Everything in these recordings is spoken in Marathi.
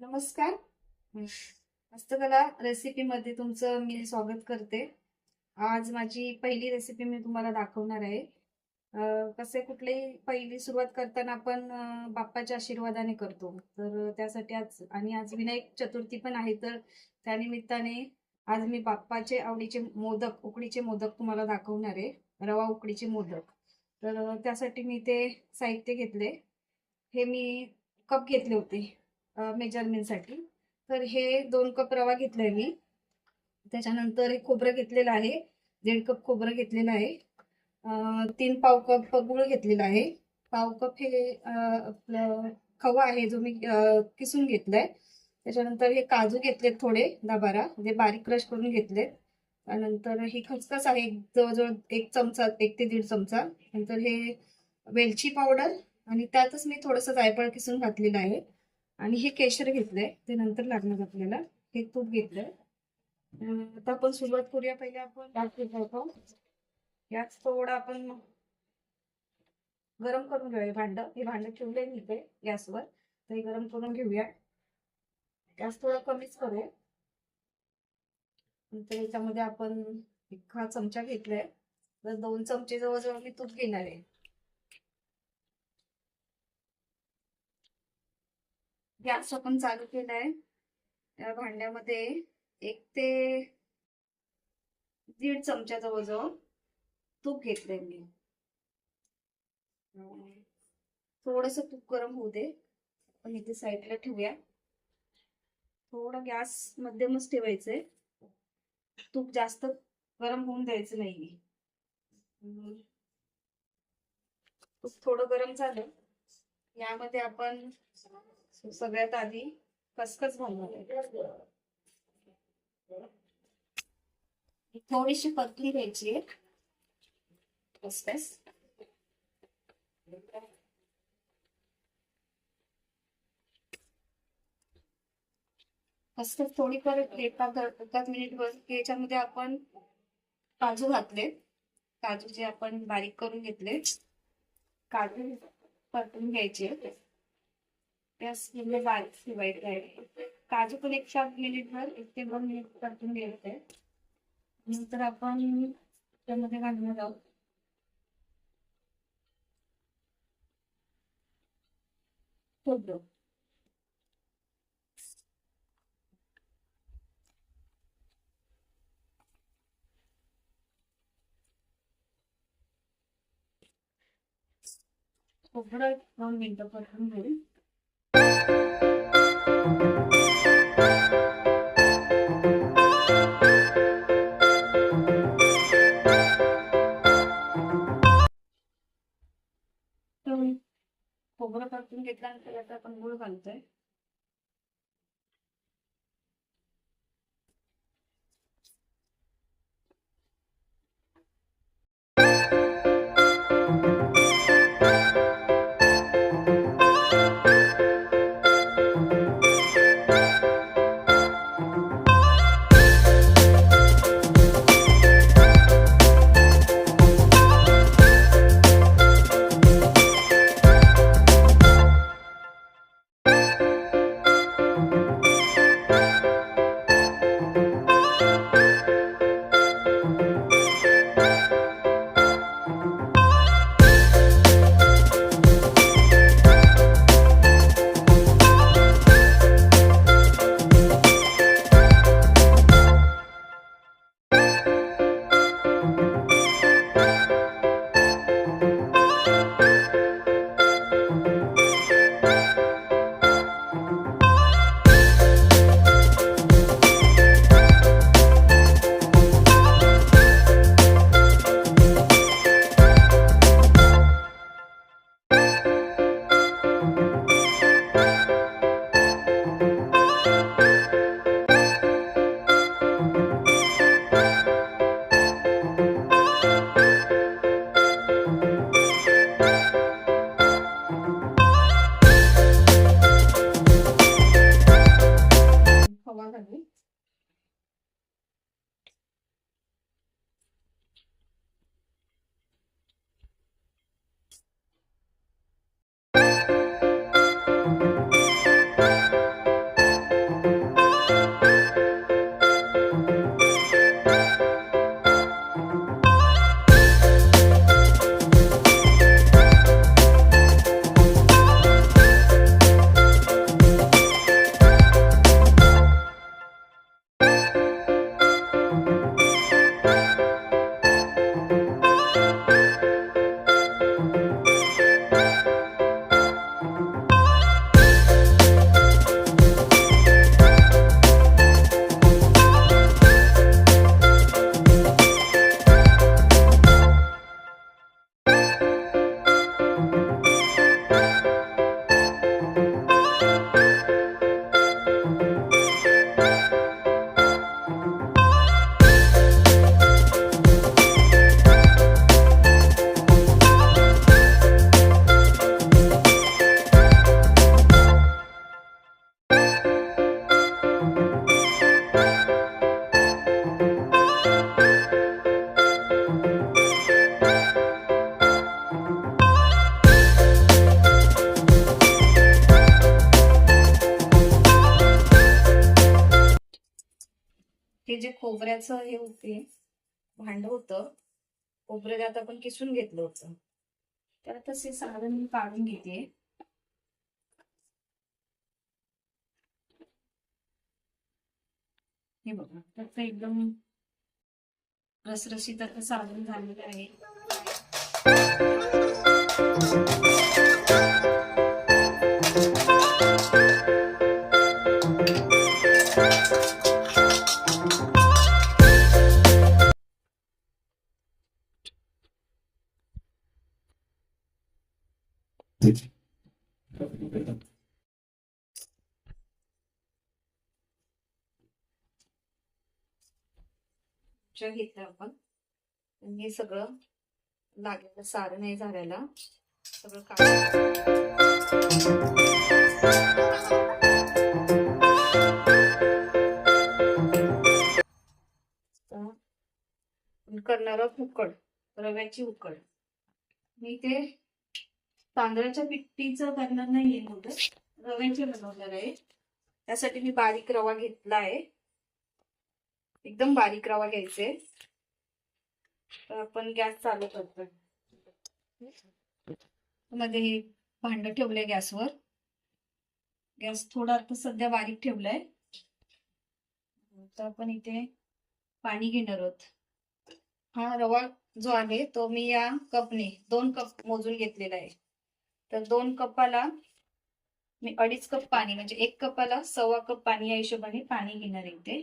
नमस्कार. हस्तकला रेसिपीमध्ये तुमचं मी स्वागत करते. आज माझी पहिली रेसिपी मी तुम्हाला दाखवणार आहे. कसे कुठलेही पहिली सुरुवात करताना आपण बाप्पाच्या आशीर्वादाने करतो. तर त्यासाठी आज आणि आज विनायक चतुर्थी पण आहे तर त्यानिमित्ताने आज मी बाप्पाचे आवडीचे मोदक उकडीचे मोदक तुम्हाला दाखवणार आहे. रवा उकडीचे मोदक. तर त्यासाठी मी ते साहित्य घेतले. हे मी कप घेतले होते. मेजरमेंटसाठी. तर हे दोन कप रवा घेतलाय मी. त्याच्यानंतर हे खोबरं घेतलेलं आहे. दीड कप खोबरं घेतलेलं आहे. तीन पाव कप गुळ घेतलेला आहे. पाव कप हे आपलं खवा आहे जो मी किसून घेतलाय. त्याच्यानंतर हे काजू घेतलेत थोडे दहा बारा म्हणजे बारीक क्रश करून घेतलेत. त्यानंतर ही खसखस आहे. जवळजवळ एक चमचा एक ते दीड चमचा. नंतर हे वेलची पावडर आणि त्यातच मी थोडंसं जायफळ किसून घातलेलं आहे. आणि हे केशर घेतलंय. ते नंतर लागणार आपल्याला. हे तूप घेतलंय. आता आपण सुरुवात करूया. पहिले आपण गॅस पेटवतो गॅस थोडा आपण गरम करून घेऊया. भांड. हे भांड ठेवले मी ते गॅसवर. तर हे गरम करून घेऊया. गॅस थोडा कमीच करूया. नंतर याच्यामध्ये आपण एक हा चमचा घेतलाय. तर दोन चमचे जवळजवळ मी तूप घेणार आहे. गॅस आपण चालू केलाय. त्या भांड्यामध्ये एक ते दीड चमचा जवळजवळ तूप घेतलंय मी. थोडस तूप गरम होऊ दे. आपण इथे साईडला ठेवूया. थोडं गॅस मध्यमच ठेवायचंय. तूप जास्त गरम होऊन द्यायचं नाही तूप थोडं गरम झालं. यामध्ये आपण सगळ्यात आधी खसखस घालणार थोडीशी पतली घ्यायची आहे. खसखस खसखस थोडी परत एका एकाच मिनिट वर याच्यामध्ये आपण काजू घातले काजू जे आपण बारीक करून घेतले काजू परतून घ्यायचे. गॅस म्हणजे बारीक ठेवायचं आहे. काजू पण एक सात मिनिटभर एक ते दोन मिनिट परतून घ्यायचे नंतर आपण त्यामध्ये घालणार आहोत. खोबरं खोबरं दोन मिनिटं परतून घेईल खोबरं परतून घेतल्यानंतर याचा आपण गुळ घालतोय. हे जे खोबऱ्याचं हे होते भांड होतं खोबरं त्यात आपण किसून घेतलं होतं. त्यातच हे साधन मी काढून घेते. हे बघा तर एकदम रसरशीत असं साधन झालेलं आहे. घेतलं आपण हे सगळं लागलेलं सारण नाही झाडाला सगळं काढून करणार उकड रव्याची उकड मी ते तांदळाच्या पिठीचं करणार नाहीये नव्हतं रव्याचे बनवणार आहे. त्यासाठी मी बारीक रवा घेतला आहे. एकदम बारीक रवा घ्यायचे तर आपण गॅस चालू करतो मध्ये हे भांड ठेवलंय गॅसवर. गॅस थोडा आता सध्या बारीक ठेवलाय. तर आपण इथे पाणी घेणार आहोत. हा रवा जो आहे तो मी या कपने दोन कप मोजून घेतलेला आहे. तर दोन कपाला मी अडीच कप पाणी म्हणजे एक कपाला सव्वा कप पाणी या हिशोबाने पाणी घेणार इथे.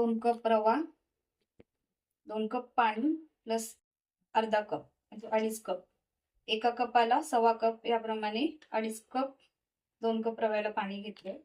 दोन कप रवा दोन कप पाणी प्लस अर्धा कप म्हणजे अडीच कप. एका कपाला सव्वा कप याप्रमाणे अडीच कप दोन कप रव्याला पाणी घेतले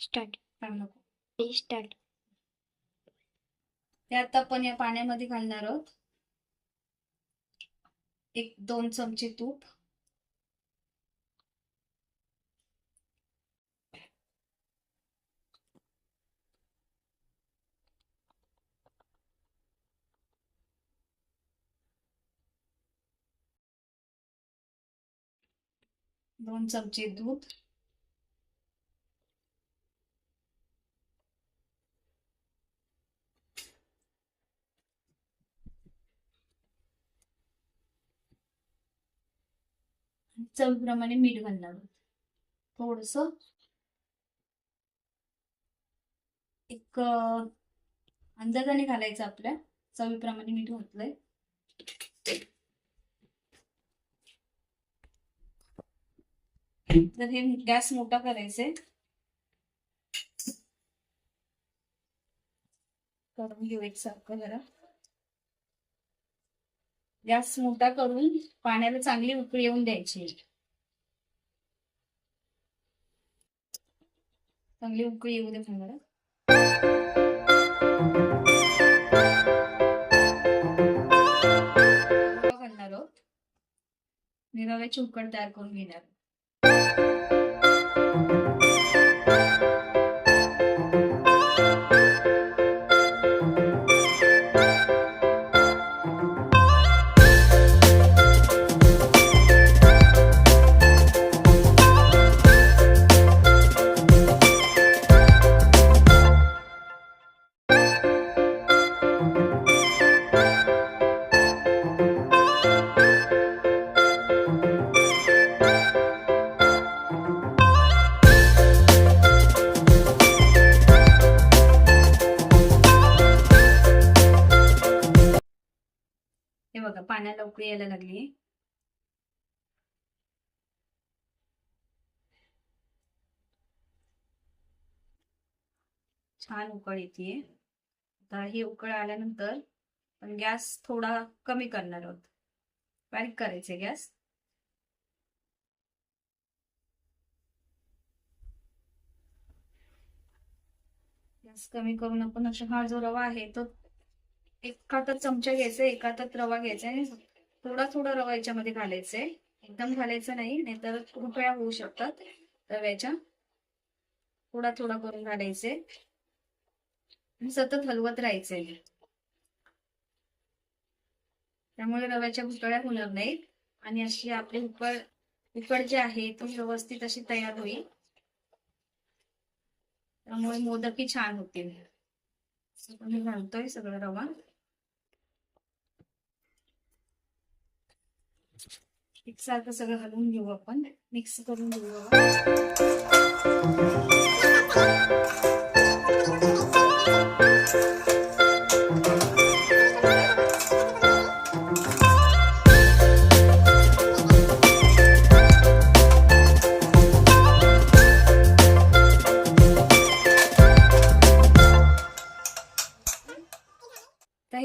स्टार्ट त्यात आपण या पाण्यामध्ये घालणार आहोत. एक दोन चमचे तूप. दोन चमचे दूध. चवीप्रमाणे मीठ घालणार. थोडस एक अंदाजाने घालायचं आपल्या. चवीप्रमाणे मीठ घातलंय. तर हे गॅस मोठा करायचे करून घेऊ एक सारखं जरा. गॅस मोठा करून पाण्याला चांगली उकळी येऊन द्यायची. चांगली उकळी येऊ दे पाण्याला करणार घालणार आहोत मी उकड तयार करून घेणार. Thank you. पाण्याला उकळी यायला लागली. छान उकळ येते आता ही उकळ आल्यानंतर पण गॅस थोडा कमी करणार आहोत. बारीक करायचे गॅस. गॅस कमी करून आपण असा हा जो रवा आहे तो एका तर चमचा घ्यायचा एका रवा घ्यायचा आणि थोडा थोडा रवा याच्यामध्ये घालायचा आहे एकदम घालायचं नाही नाहीतर कृपया होऊ शकतात रव्याच्या. थोडा थोडा करून घालायचे सतत हलवत राहायचे त्यामुळे रव्याच्या भुतळ्या होणार नाहीत. आणि अशी आपली उकड उकड जे आहे ती व्यवस्थित अशी तयार होईल. त्यामुळे मोदकही छान होतील. मी घालतोय सगळं रवा. एकसारखं सगळं घालून घेऊ आपण. मिक्स करून घेऊ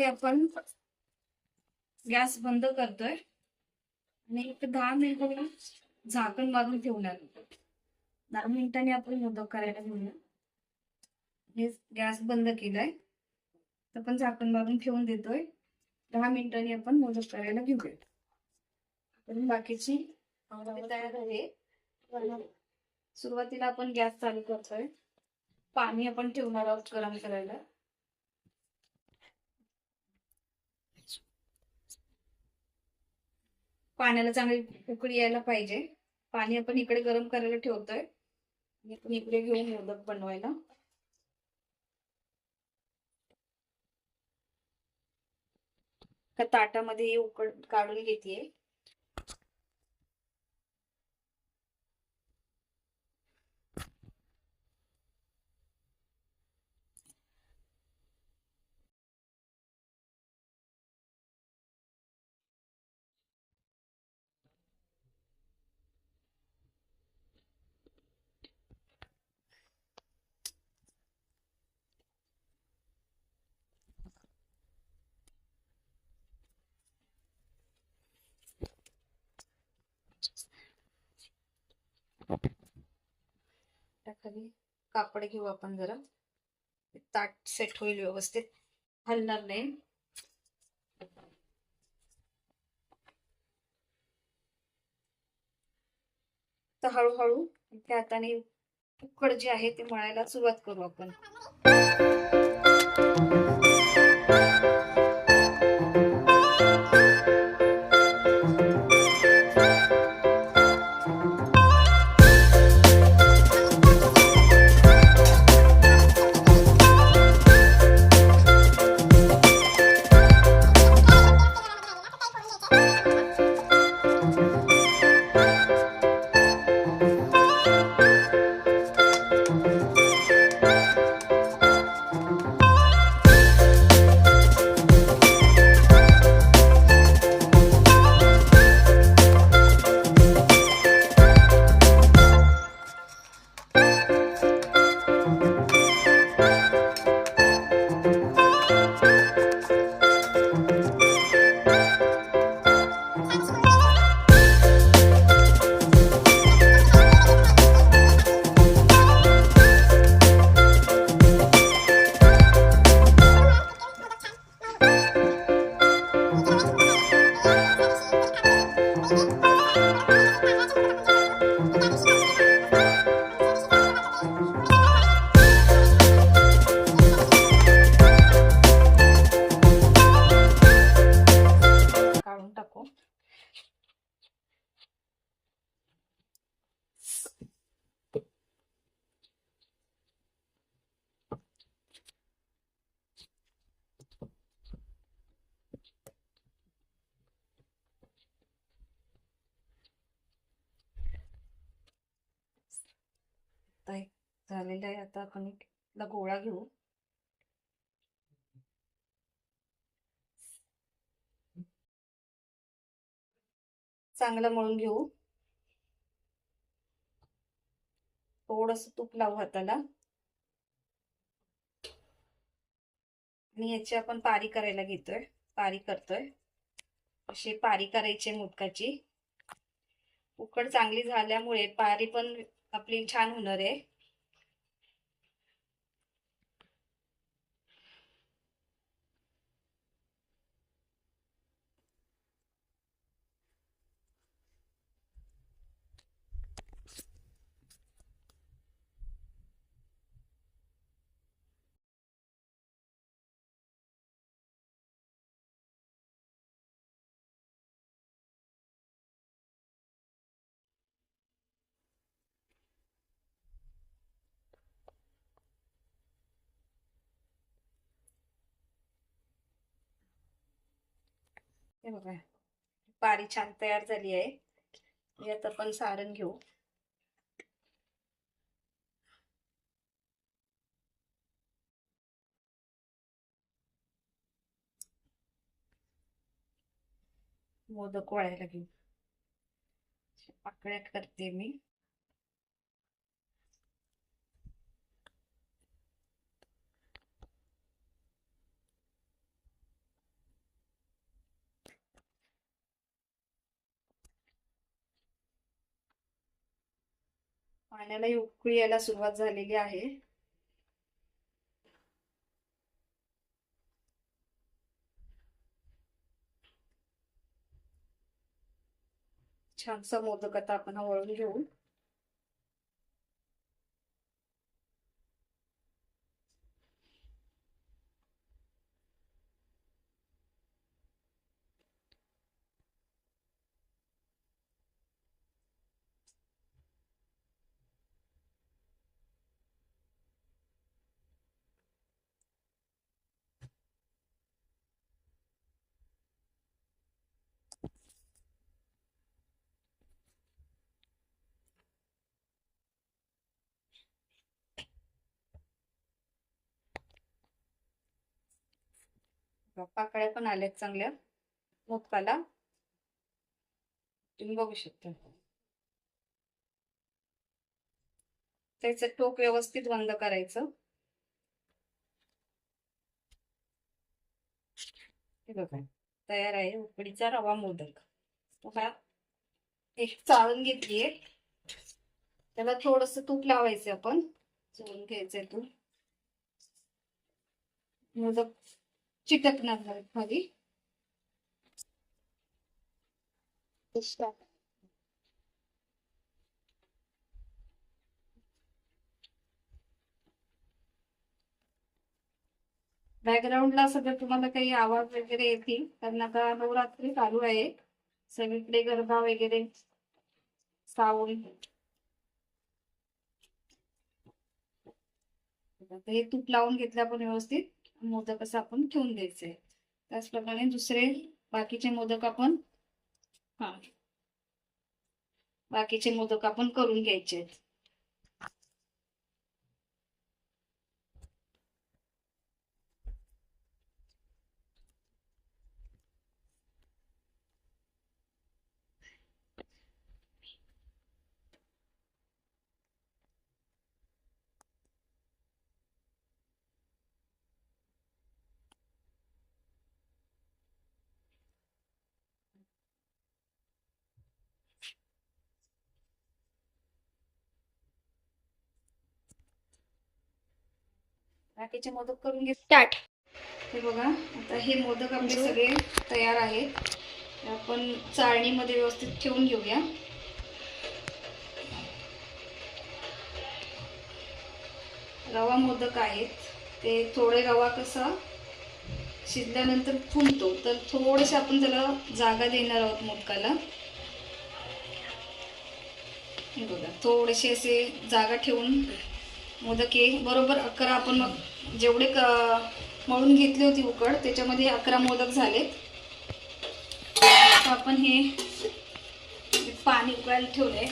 आपण गॅस बंद करतोय. आणि एक दहा मिनिटं झाकण मारून ठेवणार दहा मिनिटांनी आपण मोदक करायला घेऊया. हे गॅस बंद केलाय. तर आपण झाकण मारून ठेवून देतोय. दहा मिनिटांनी आपण मोदक करायला घेऊया. तर बाकीची तयार आहे. सुरुवातीला आपण गॅस चालू करतोय. पाणी आपण ठेवणार आहोत गरम करायला. पाण्याला चांगली उकळी यायला पाहिजे. पाणी आपण इकडे गरम करायला ठेवतोय. आपण इकडे घेऊन मोदक बनवायला. ताटामध्ये उकड काढून घेते खाली कापड घेऊ आपण जरा. ताट सेट होईल व्यवस्थित. हलणार नाही. तर हळूहळू त्या हाताने उकड जे आहे ते मळायला सुरुवात करू आपण. चांगलं मळून घेऊ. थोडस तूप लावू हाताला. आणि याची आपण पारी करायला घेतोय. पारी करतोय. अशी पारी करायची मोदकाची. उकड चांगली झाल्यामुळे पारी पण आपली छान होणार आहे. हे बघा. पारी छान तयार झाली आहे. यात आपण सारण घेऊ. मोदक वळायला घेऊ. पाकळ्या करते मी. पाण्याला उकळी यायला सुरुवात झालेली आहे. छानसा मोदक आता आपण हा वळून घेऊ. पाकळ्या पण आल्यात चांगल्या मोदकाला तुम्ही बघू शकता. त्याचं टोक व्यवस्थित बंद करायचं. हे बघा तयार आहे उकडीचा रवा मोदक. बघा एक चाळून घेतलीये. त्याला थोडस तूप लावायचं आपण. चोळून घ्यायचंय तूप. मोदक चिटकणार नाही खाली बॅकग्राऊंडला सगळं तुम्हाला काही आवाज वगैरे येतील. कारण आता नवरात्री चालू आहे. सगळीकडे गरबा वगैरे. सावून हे तूप लावून घेतलं आपण व्यवस्थित. मोदक असं आपण ठेवून द्यायचे त्याचप्रमाणे दुसरे बाकीचे मोदक आपण हा. बाकीचे मोदक आपण करून घ्यायचे बाकीचे मोदक करून घे. स्टार्ट. हे बघा आता हे मोदक आपले सगळे तयार आहेत. आपण चाळणीमध्ये व्यवस्थित ठेवून घेऊया. रवा मोदक आहेत. ते थोडे रवा कसा शिजल्यानंतर फुलतो. तर थोडेसे आपण त्याला जागा देणार आहोत मोदकाला. हे बघा थोडेसे असे जागा ठेवून मोदक हे बरोबर अकरा आपण मग जेवढे क मळून घेतली होती उकड त्याच्यामध्ये अकरा मोदक झालेत. आपण हे पाणी उकळायला ठेवलंय.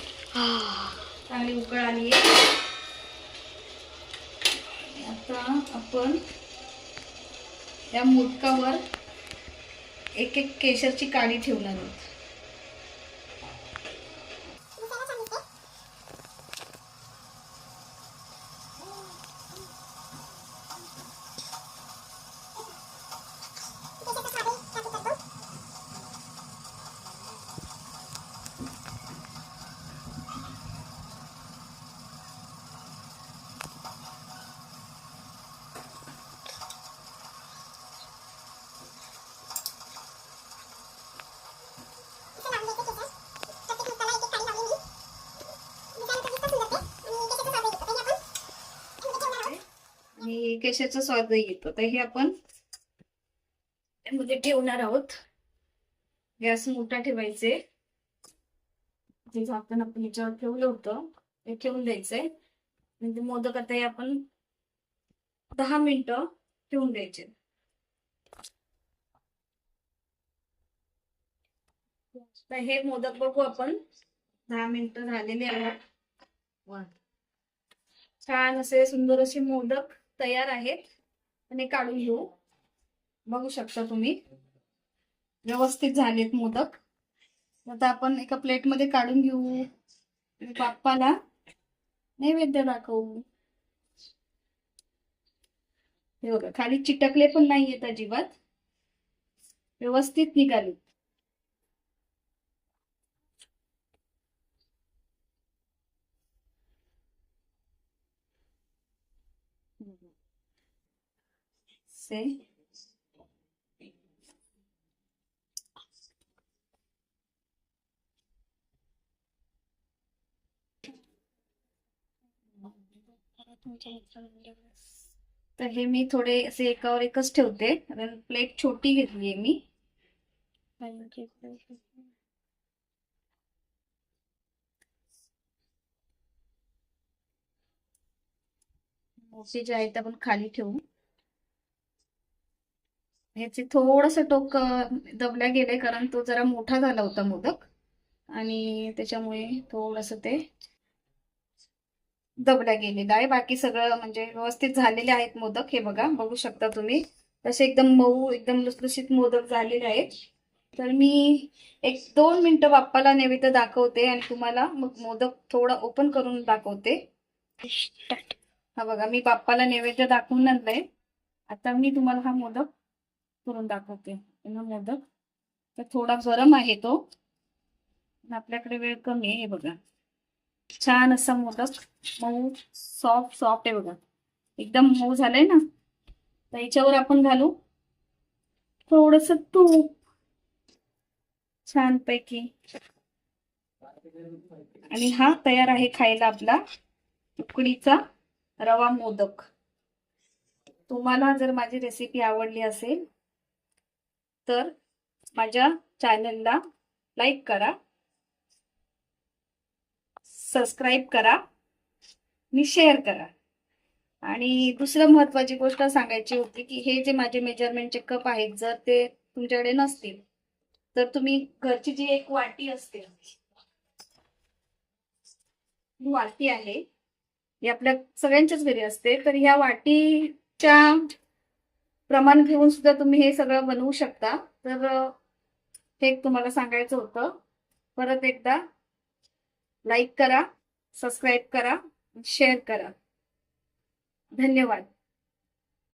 चांगली उकळ आली आता आपण या मोदकावर एक एक केशरची काडी ठेवणार आहोत. केशाचा स्वादही येतो तर हे आपण ठेवणार आहोत. गॅस मोठा ठेवायचे. जे झाकण आपण याच्यावर ठेवलं होतं ते ठेवून द्यायचंय. म्हणजे मोदक आता हे आपण दहा मिनिटं ठेवून द्यायचे. तर हे मोदक बघू आपण. दहा मिनिटं झालेले आहेत. छान असे सुंदर असे मोदक तयार आहेत. आणि काढून घेऊ. बघू शकता तुम्ही. व्यवस्थित झालेत मोदक. आता आपण एका प्लेटमध्ये काढून घेऊ. बाप्पाला नैवेद्य दाखवू. हे बघा खाली चिटकले पण नाहीयेत अजिबात. व्यवस्थित निघाले से। तर हे मी थोडे असे एकावर एकच ठेवते। प्लेट छोटी घेतली आहे मी। मोठे जे आहेत ते आपण खाली ठेवू। ह्याचे थोडस टोक दबल्या गेले कारण तो जरा मोठा झाला होता मोदक. आणि त्याच्यामुळे थोडस ते दबल्या गेलेलं आहे. बाकी सगळं म्हणजे व्यवस्थित झालेले आहेत मोदक. हे बघा बघू शकता तुम्ही. तसे एकदम मऊ एकदम लुसलुशीत मोदक झालेले आहेत. तर मी एक दोन मिनिटं बाप्पाला नैवेद्य दाखवते आणि तुम्हाला मग मोदक थोडा ओपन करून दाखवते. हा बघा मी बाप्पाला नैवेद्य दाखवून आणलंय. आता मी तुम्हाला हा मोदक करून दाखवते. मोदक. तर थोडा गरम आहे तो. आपल्याकडे वेळ कमी आहे हे बघा. छान असा मोदक. मऊ सॉफ्ट सॉफ्ट आहे बघा. एकदम मऊ झालंय ना. तर याच्यावर आपण घालू. थोडस तूप. छान पैकी आणि हा तयार आहे खायला आपला उकडीचा रवा मोदक. तुम्हाला जर माझी रेसिपी आवडली असेल तर माझ्या चॅनलला लाईक करा सबस्क्राईब करा आणि शेअर करा. आणि दुसरं महत्वाची गोष्ट सांगायची होती की हे जे माझे मेजरमेंटचे कप आहेत जर ते तुमच्याकडे नसतील तर तुम्ही घरची जी एक वाटी असते वाटी आहे ही आपल्या सगळ्यांच्याच घरी असते तर ह्या वाटीच्या प्रमाण घेऊन सुद्धा तुम्ही हे सगळं बनवू शकता. तर हे तुम्हाला सांगायचं होतं. परत एकदा लाईक करा सबस्क्राईब करा शेअर करा. धन्यवाद.